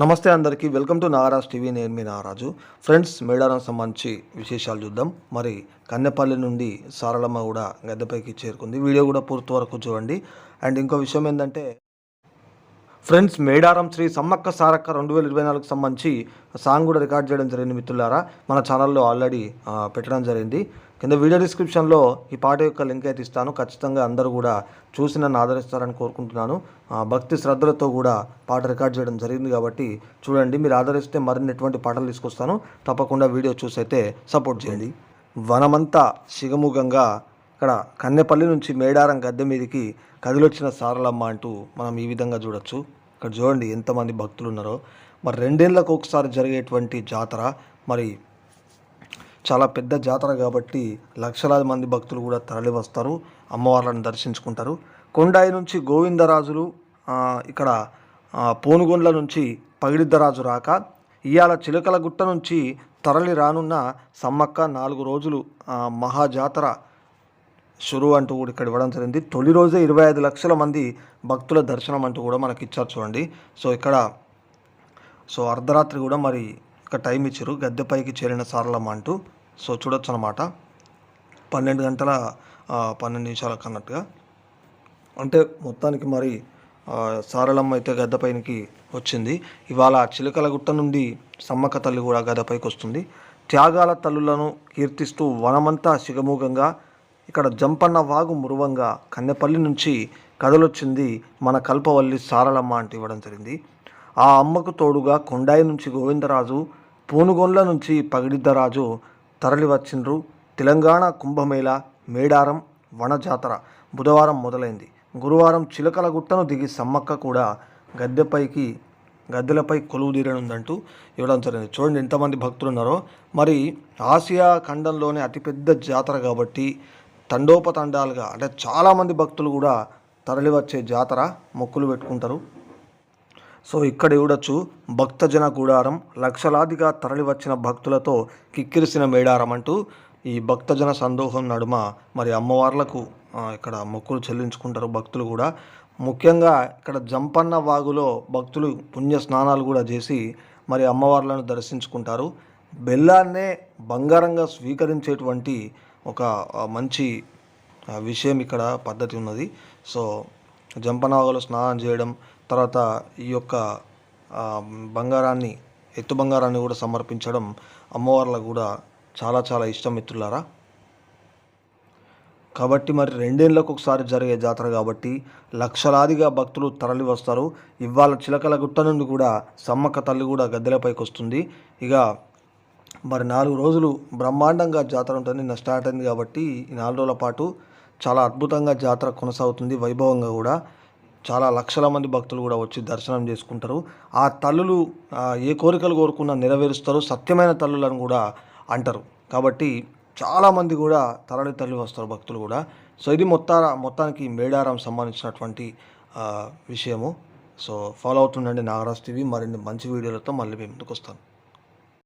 నమస్తే అందరికీ welcome to Nagaraj TV. నేను మీ నాగరాజు. ఫ్రెండ్స్ మేడారం సంబంధించి విశేషాలు చూద్దాం. మరి కన్నెపల్లి నుండి సారళమ్మ కూడా గద్దెపైకి చేరుకుంది. వీడియో కూడా పూర్తి వరకు చూడండి. అండ్ ఇంకో విషయం ఏంటంటే ఫ్రెండ్స్ మేడారం శ్రీ సమ్మక్క సారక్క రెండు వేల ఇరవై నాలుగుకి సంబంధించి సాంగ్ కూడా రికార్డ్ చేయడం జరిగింది మిత్రులారా. మన ఛానల్లో ఆల్రెడీ పెట్టడం జరిగింది. కింద వీడియో డిస్క్రిప్షన్లో ఈ పాట యొక్క లింక్ అయితే ఇస్తాను. ఖచ్చితంగా అందరూ కూడా చూసి నన్ను ఆదరిస్తారని కోరుకుంటున్నాను. ఆ, భక్తి శ్రద్ధలతో కూడా పాట రికార్డ్ చేయడం జరిగింది కాబట్టి చూడండి మీరు ఆదరిస్తే మరిన్ని ఎటువంటి పాటలు తీసుకొస్తాను. తప్పకుండా వీడియో చూసి అయితే సపోర్ట్ చేయండి. వనమంతా సిగముగంగా ఇక్కడ కన్నెపల్లి నుంచి మేడారం గద్దె మీదకి కదిలొచ్చిన సారలమ్మ అంటూ మనం ఈ విధంగా చూడొచ్చు. ఇక్కడ చూడండి ఎంతమంది భక్తులు ఉన్నారో. మరి రెండేళ్ళకు ఒకసారి జరిగేటువంటి జాతర మరి చాలా పెద్ద జాతర కాబట్టి లక్షలాది మంది భక్తులు కూడా తరలి వస్తారు అమ్మవార్లను దర్శించుకుంటారు. కొండాయి నుంచి గోవిందరాజులు ఇక్కడ పోనుగొండ్ల నుంచి పగిడిద్దరాజు రాక ఇవాళ చిలకల గుట్ట నుంచి తరలి రానున్న సమ్మక్క నాలుగు రోజులు మహాజాతర షురు అంటూ కూడా ఇక్కడ ఇవ్వడం జరిగింది. తొలి రోజే ఇరవై ఐదు లక్షల మంది భక్తుల దర్శనం అంటూ కూడా మనకి ఇచ్చారు చూడండి. సో ఇక్కడ సో అర్ధరాత్రి కూడా మరి ఇక్కడ టైం ఇచ్చారు. గద్దెపైకి చేరిన సారలమ్మ అంటూ. సో చూడొచ్చు అనమాట పన్నెండు గంటల పన్నెండు నిమిషాలకు అన్నట్టుగా. అంటే మొత్తానికి మరి ఆ, సారలమ్మ అయితే గద్దపైనకి వచ్చింది. ఇవాళ చిలకల గుట్ట నుండి సమ్మక్క తల్లి కూడా గద్దపైకి వస్తుంది త్యాగాల తల్లులను కీర్తిస్తూ వనమంతా శిగమూగంగా ఇక్కడ జంపన్న వాగు మురువంగా కన్నెపల్లి నుంచి కదలొచ్చింది మన కల్పవల్లి సారలమ్మ అంటూ ఇవ్వడం జరిగింది. ఆ అమ్మకు తోడుగా కొండాయి నుంచి గోవిందరాజు పూనుగొండ్ల నుంచి పగిడిద్దరాజు తరలి వచ్చిండ్రు తెలంగాణ కుంభమేళ మేడారం వన జాతర బుధవారం మొదలైంది. గురువారం చిలకల గుట్టను దిగి సమ్మక్క కూడా గద్దెపైకి గద్దెలపై కొలువు తీరనుందంటూ ఇవ్వడం జరిగింది. చూడండి ఎంతమంది భక్తులు ఉన్నారో మరి ఆసియా ఖండంలోనే అతిపెద్ద జాతర కాబట్టి తండోపతండాలుగా అంటే చాలామంది భక్తులు కూడా తరలివచ్చే జాతర మొక్కులు పెట్టుకుంటారు. సో ఇక్కడ చూడొచ్చు భక్తజన గుడారం. లక్షలాదిగా తరలివచ్చిన భక్తులతో కిక్కిరిసిన మేడారం అంటూ ఈ భక్తజన సందోహం నడుమ మరి అమ్మవార్లకు ఇక్కడ మొక్కులు చెల్లించుకుంటారు భక్తులు కూడా. ముఖ్యంగా ఇక్కడ జంపన్న వాగులో భక్తులు పుణ్య స్నానాలు కూడా చేసి మరి అమ్మవార్లను దర్శించుకుంటారు. బెల్లాన్నే బంగారంగా స్వీకరించేటువంటి ఒక మంచి విషయం ఇక్కడ పద్ధతి ఉన్నది. సో జంపనాగలో స్నానం చేయడం తర్వాత ఈ యొక్క బంగారాన్ని ఎత్తు బంగారాన్ని కూడా సమర్పించడం అమ్మవార్లకు కూడా చాలా చాలా ఇష్టం మిత్రులారా. కాబట్టి మరి రెండేళ్ళకు ఒకసారి జరిగే జాతర కాబట్టి లక్షలాదిగా భక్తులు తరలి వస్తారు. ఇవాళ చిలకల గుట్ట నుండి కూడా సమ్మక్క తల్లి కూడా గద్దెలపైకి వస్తుంది. ఇక మరి నాలుగు రోజులు బ్రహ్మాండంగా జాతర ఉంటుంది. నిన్న స్టార్ట్ అయింది కాబట్టి ఈ నాలుగు రోజుల పాటు చాలా అద్భుతంగా జాతర కొనసాగుతుంది వైభవంగా కూడా. చాలా లక్షల మంది భక్తులు కూడా వచ్చి దర్శనం చేసుకుంటారు. ఆ తల్లులు ఏ కోరికలు కోరుకున్నా నెరవేరుస్తారు సత్యమైన తల్లులను కూడా అంటారు. కాబట్టి చాలామంది కూడా తరలి తల్లి వస్తారు భక్తులు కూడా. సో ఇది మొత్తా మొత్తానికి మేడారం సంబంధించినటువంటి విషయము. సో ఫాలో అవుతుండండి నాగరాజ్ టీవీ. మరిన్ని మంచి వీడియోలతో మళ్ళీ మేము ముందుకు వస్తాను.